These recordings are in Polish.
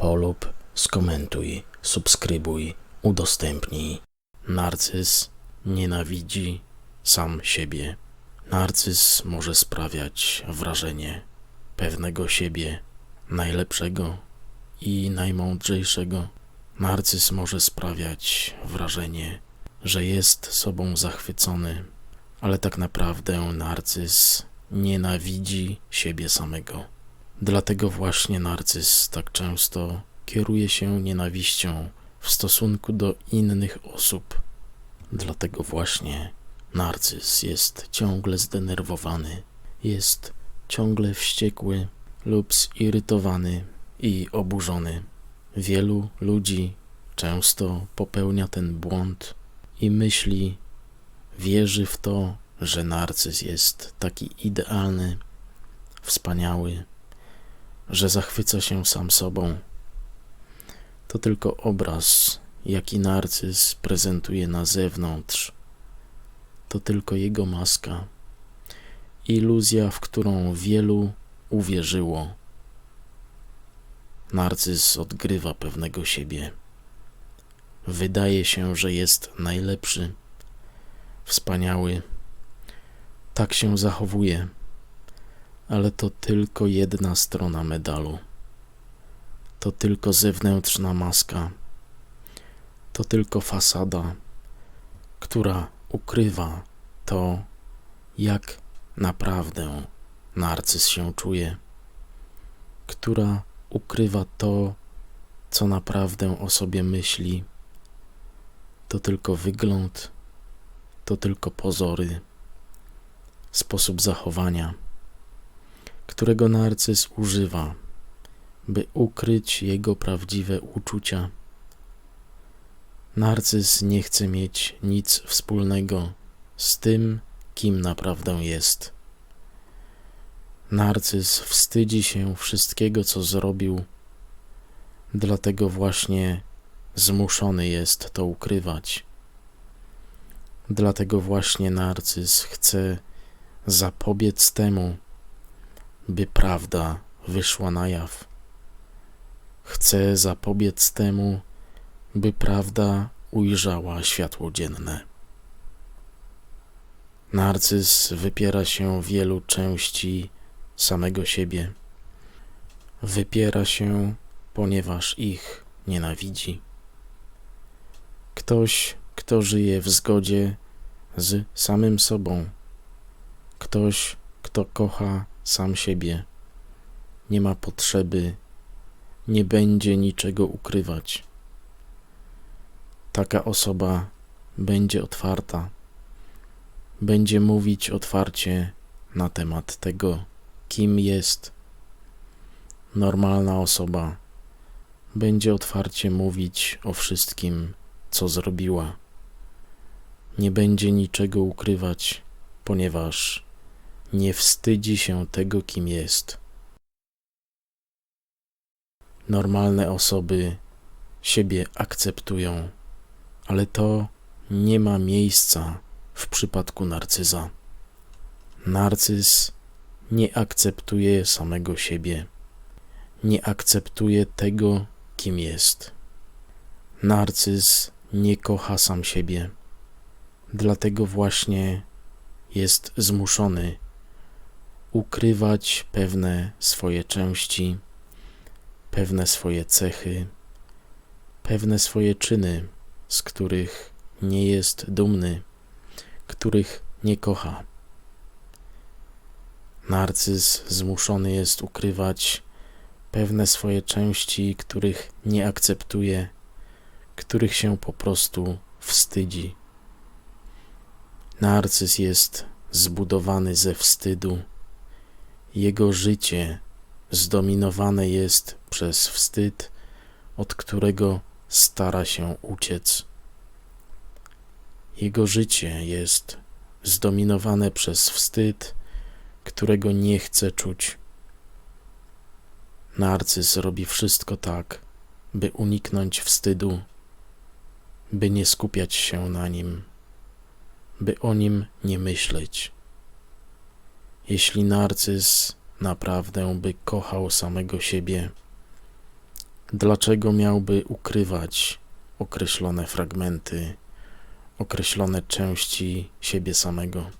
polub, skomentuj, subskrybuj, udostępnij. Narcyz nienawidzi sam siebie. Narcyz może sprawiać wrażenie pewnego siebie, najlepszego i najmądrzejszego. Narcyz może sprawiać wrażenie, że jest sobą zachwycony, ale tak naprawdę narcyz nienawidzi siebie samego. Dlatego właśnie narcyz tak często kieruje się nienawiścią w stosunku do innych osób. Dlatego właśnie narcyz jest ciągle zdenerwowany, jest ciągle wściekły lub zirytowany i oburzony. Wielu ludzi często popełnia ten błąd i myśli, wierzy w to, że narcyz jest taki idealny, wspaniały, że zachwyca się sam sobą. To tylko obraz, jaki narcyz prezentuje na zewnątrz. To tylko jego maska, iluzja, w którą wielu uwierzyło. Narcyz odgrywa pewnego siebie. Wydaje się, że jest najlepszy, wspaniały. Tak się zachowuje ale to tylko jedna strona medalu. To tylko zewnętrzna maska. To tylko fasada, która ukrywa to, jak naprawdę narcyz się czuje, która ukrywa to, co naprawdę o sobie myśli. To tylko wygląd, to tylko pozory, sposób zachowania którego narcyz używa, by ukryć jego prawdziwe uczucia. Narcyz nie chce mieć nic wspólnego z tym, kim naprawdę jest. Narcyz wstydzi się wszystkiego, co zrobił, dlatego właśnie zmuszony jest to ukrywać. Dlatego właśnie narcyz chce zapobiec temu, by prawda wyszła na jaw. Chcę zapobiec temu, by prawda ujrzała światło dzienne. Narcyz wypiera się wielu części samego siebie. Wypiera się, ponieważ ich nienawidzi. Ktoś, kto żyje w zgodzie z samym sobą, ktoś, kto kocha sam siebie, nie ma potrzeby, nie będzie niczego ukrywać. Taka osoba będzie otwarta, będzie mówić otwarcie na temat tego, kim jest. Normalna osoba będzie otwarcie mówić o wszystkim, co zrobiła. Nie będzie niczego ukrywać, ponieważ nie wstydzi się tego, kim jest. Normalne osoby siebie akceptują, ale to nie ma miejsca w przypadku narcyza. Narcyz nie akceptuje samego siebie, nie akceptuje tego, kim jest. Narcyz nie kocha sam siebie, dlatego właśnie jest zmuszony ukrywać pewne swoje części, pewne swoje cechy, pewne swoje czyny, z których nie jest dumny, których nie kocha. Narcyz zmuszony jest ukrywać pewne swoje części, których nie akceptuje, których się po prostu wstydzi. Narcyz jest zbudowany ze wstydu jego życie zdominowane jest przez wstyd, od którego stara się uciec. Jego życie jest zdominowane przez wstyd, którego nie chce czuć. Narcyz robi wszystko tak, by uniknąć wstydu, by nie skupiać się na nim, by o nim nie myśleć. Jeśli narcyz naprawdę by kochał samego siebie, dlaczego miałby ukrywać określone fragmenty, określone części siebie samego?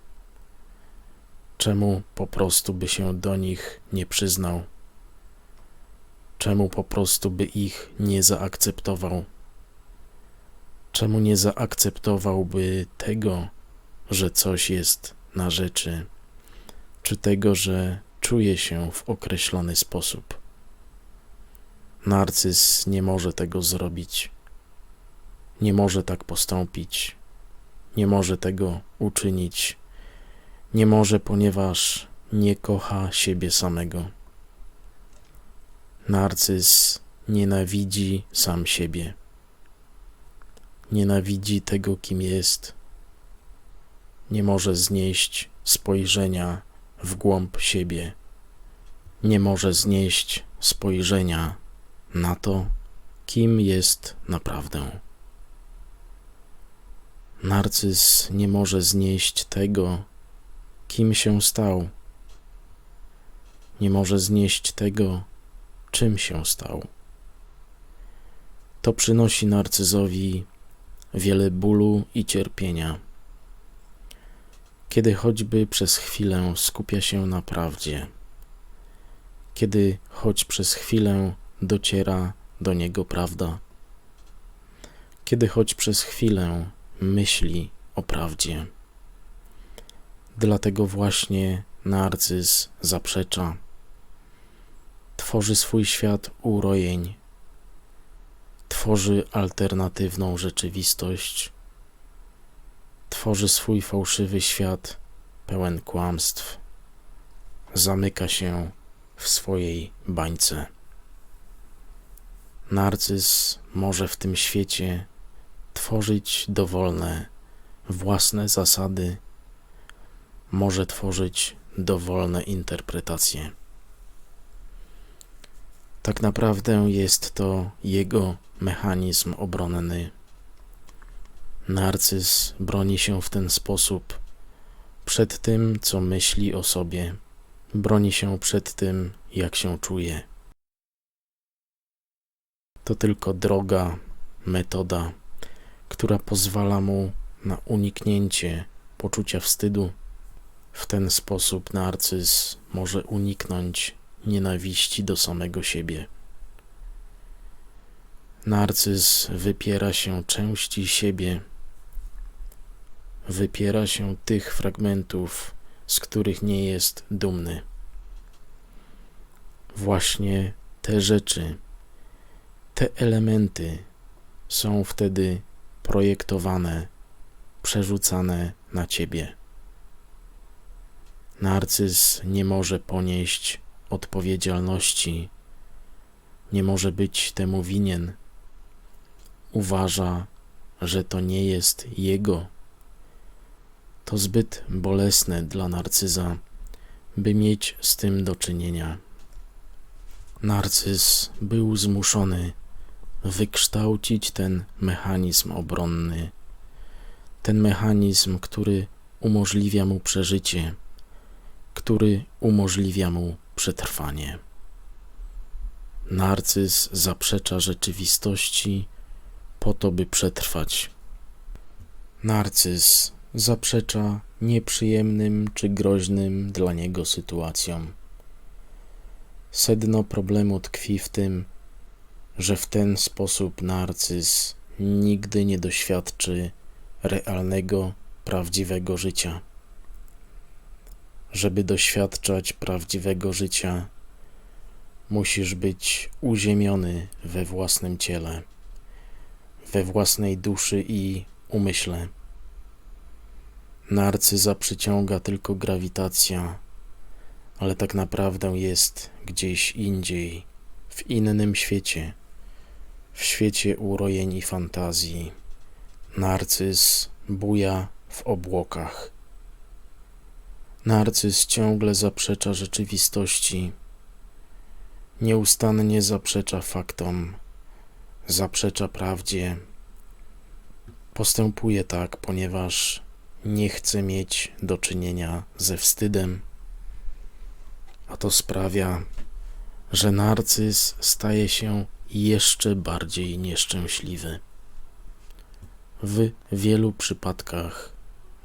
Czemu po prostu by się do nich nie przyznał? Czemu po prostu by ich nie zaakceptował? Czemu nie zaakceptowałby tego, że coś jest na rzeczy, czy tego, że czuje się w określony sposób? Narcyz nie może tego zrobić, nie może tak postąpić, nie może tego uczynić, nie może, ponieważ nie kocha siebie samego. Narcyz nienawidzi sam siebie. Nienawidzi tego, kim jest. Nie może znieść spojrzenia w głąb siebie. Nie może znieść spojrzenia na to, kim jest naprawdę. Narcyz nie może znieść tego, kim się stał. Nie może znieść tego, czym się stał. To przynosi narcyzowi wiele bólu i cierpienia. Kiedy choćby przez chwilę skupia się na prawdzie, kiedy choć przez chwilę dociera do niego prawda, kiedy choć przez chwilę myśli o prawdzie. Dlatego właśnie narcyz zaprzecza. Tworzy swój świat urojeń, tworzy alternatywną rzeczywistość, tworzy swój fałszywy świat pełen kłamstw, zamyka się w swojej bańce. Narcyz może w tym świecie tworzyć dowolne, własne zasady, może tworzyć dowolne interpretacje. Tak naprawdę jest to jego mechanizm obronny. Narcyz broni się w ten sposób przed tym, co myśli o sobie, broni się przed tym, jak się czuje. To tylko droga, metoda, która pozwala mu na uniknięcie poczucia wstydu. W ten sposób narcyz może uniknąć nienawiści do samego siebie. Narcyz wypiera się części siebie, wypiera się tych fragmentów, z których nie jest dumny. Właśnie te rzeczy, te elementy są wtedy projektowane, przerzucane na ciebie. Narcyz nie może ponieść odpowiedzialności, nie może być temu winien. Uważa, że to nie jest jego. To zbyt bolesne dla narcyza, by mieć z tym do czynienia. Narcyz był zmuszony wykształcić ten mechanizm obronny, ten mechanizm, który umożliwia mu przeżycie, który umożliwia mu przetrwanie. Narcyz zaprzecza rzeczywistości po to, by przetrwać. Narcyz zaprzecza nieprzyjemnym czy groźnym dla niego sytuacjom. Sedno problemu tkwi w tym, że w ten sposób narcyz nigdy nie doświadczy realnego, prawdziwego życia. Żeby doświadczać prawdziwego życia, musisz być uziemiony we własnym ciele, we własnej duszy i umyśle. Narcyza przyciąga tylko grawitacja, ale tak naprawdę jest gdzieś indziej, w innym świecie, w świecie urojeń i fantazji. Narcyz buja w obłokach. Narcyz ciągle zaprzecza rzeczywistości, nieustannie zaprzecza faktom, zaprzecza prawdzie. Postępuje tak, ponieważ nie chce mieć do czynienia ze wstydem, a to sprawia, że narcyz staje się jeszcze bardziej nieszczęśliwy. W wielu przypadkach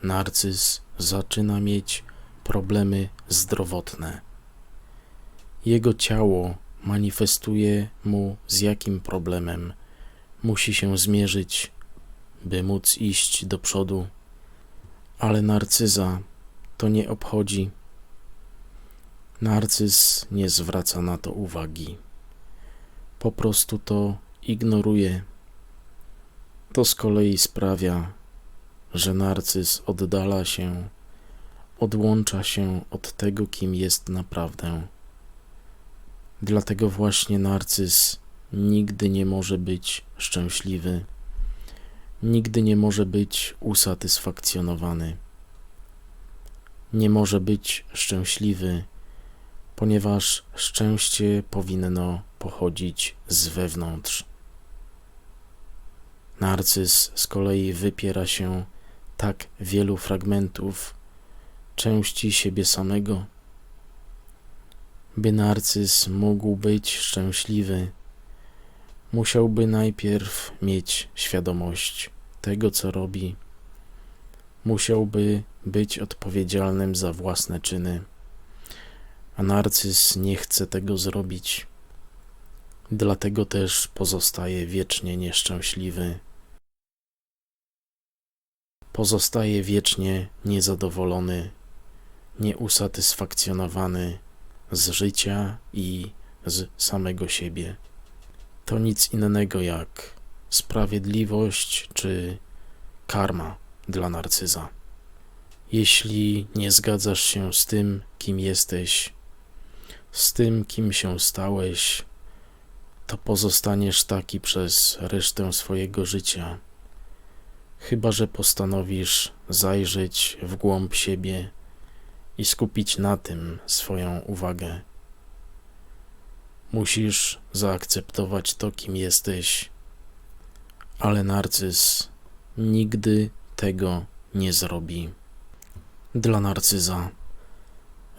narcyz zaczyna mieć problemy zdrowotne. Jego ciało manifestuje mu, z jakim problemem musi się zmierzyć, by móc iść do przodu, ale narcyza to nie obchodzi. Narcyz nie zwraca na to uwagi. Po prostu to ignoruje. To z kolei sprawia, że narcyz oddala się, odłącza się od tego, kim jest naprawdę. Dlatego właśnie narcyz nigdy nie może być szczęśliwy, nigdy nie może być usatysfakcjonowany. Nie może być szczęśliwy, ponieważ szczęście powinno pochodzić z wewnątrz. Narcyz z kolei wypiera się tak wielu fragmentów części siebie samego. By narcyz mógł być szczęśliwy, musiałby najpierw mieć świadomość tego, co robi. Musiałby być odpowiedzialnym za własne czyny, a narcyz nie chce tego zrobić. Dlatego też pozostaje wiecznie nieszczęśliwy. Pozostaje wiecznie niezadowolony, nieusatysfakcjonowany z życia i z samego siebie. To nic innego jak sprawiedliwość czy karma dla narcyza. Jeśli nie zgadzasz się z tym, kim jesteś, z tym, kim się stałeś, to pozostaniesz taki przez resztę swojego życia. Chyba, że postanowisz zajrzeć w głąb siebie i skupić na tym swoją uwagę. Musisz zaakceptować to, kim jesteś, ale narcyz nigdy tego nie zrobi. Dla narcyza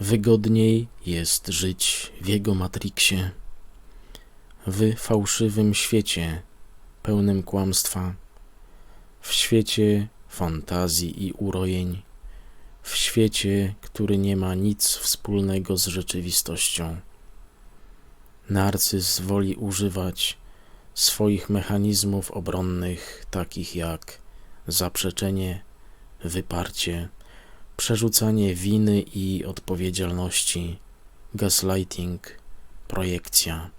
wygodniej jest żyć w jego matriksie, w fałszywym świecie pełnym kłamstwa, w świecie fantazji i urojeń, w świecie, który nie ma nic wspólnego z rzeczywistością. Narcyz woli używać swoich mechanizmów obronnych, takich jak zaprzeczenie, wyparcie, przerzucanie winy i odpowiedzialności, gaslighting, projekcja.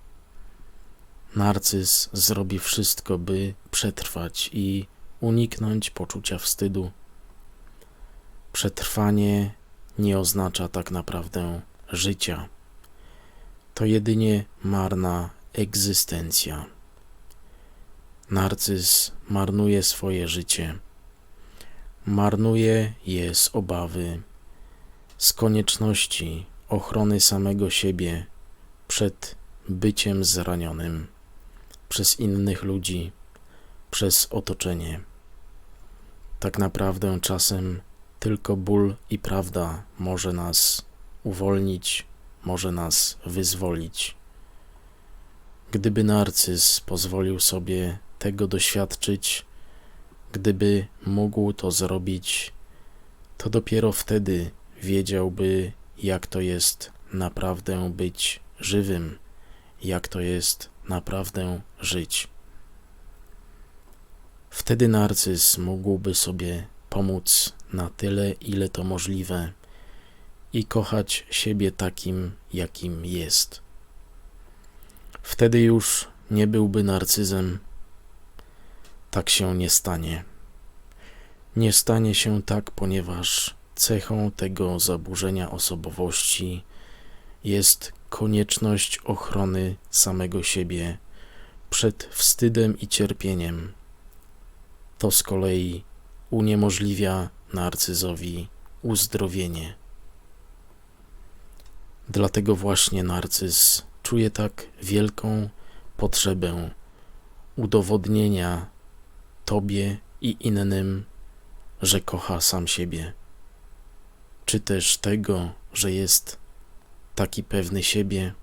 Narcyz zrobi wszystko, by przetrwać i uniknąć poczucia wstydu. Przetrwanie nie oznacza tak naprawdę życia. To jedynie marna egzystencja. Narcyz marnuje swoje życie. Marnuje je z obawy, z konieczności ochrony samego siebie przed byciem zranionym przez innych ludzi, przez otoczenie. Tak naprawdę czasem tylko ból i prawda może nas uwolnić, może nas wyzwolić. Gdyby narcyz pozwolił sobie tego doświadczyć, gdyby mógł to zrobić, to dopiero wtedy wiedziałby, jak to jest naprawdę być żywym, jak to jest naprawdę żyć. Wtedy narcyz mógłby sobie pomóc na tyle, ile to możliwe i kochać siebie takim, jakim jest. Wtedy już nie byłby narcyzem. Tak się nie stanie. Nie stanie się tak, ponieważ cechą tego zaburzenia osobowości jest konieczność ochrony samego siebie przed wstydem i cierpieniem. To z kolei uniemożliwia narcyzowi uzdrowienie. Dlatego właśnie narcyz czuje tak wielką potrzebę udowodnienia Tobie i innym, że kocha sam siebie, czy też tego, że jest taki pewny siebie,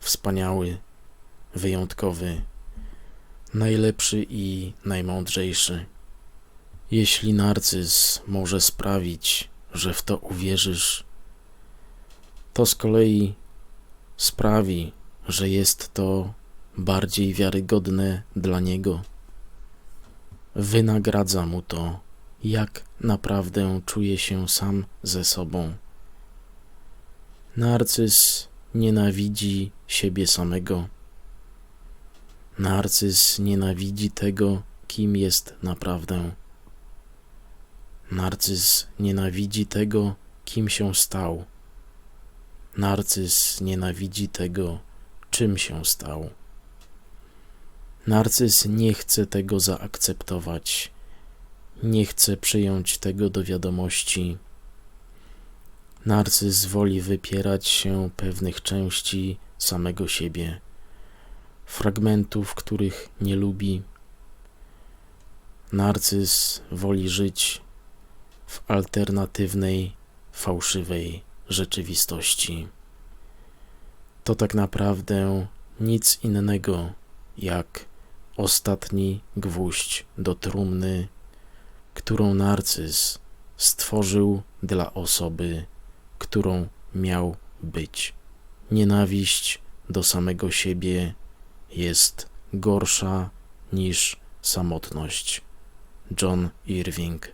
wspaniały, wyjątkowy, najlepszy i najmądrzejszy. Jeśli narcyz może sprawić, że w to uwierzysz, to z kolei sprawi, że jest to bardziej wiarygodne dla niego. Wynagradza mu to, jak naprawdę czuje się sam ze sobą. Narcyz nienawidzi siebie samego. Narcyz nienawidzi tego, kim jest naprawdę. Narcyz nienawidzi tego, kim się stał. Narcyz nienawidzi tego, czym się stał. Narcyz nie chce tego zaakceptować, nie chce przyjąć tego do wiadomości. Narcyz woli wypierać się pewnych części samego siebie, fragmentów, których nie lubi. Narcyz woli żyć w alternatywnej, fałszywej rzeczywistości. To tak naprawdę nic innego jak ostatni gwóźdź do trumny, którą narcyz stworzył dla osoby, którą miał być. Nienawiść do samego siebie jest gorsza niż samotność. John Irving.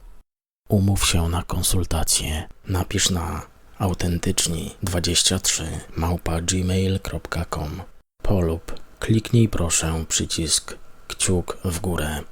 Umów się na konsultację. Napisz na autentyczni23 małpa gmail.com polub. Kliknij proszę przycisk kciuk w górę.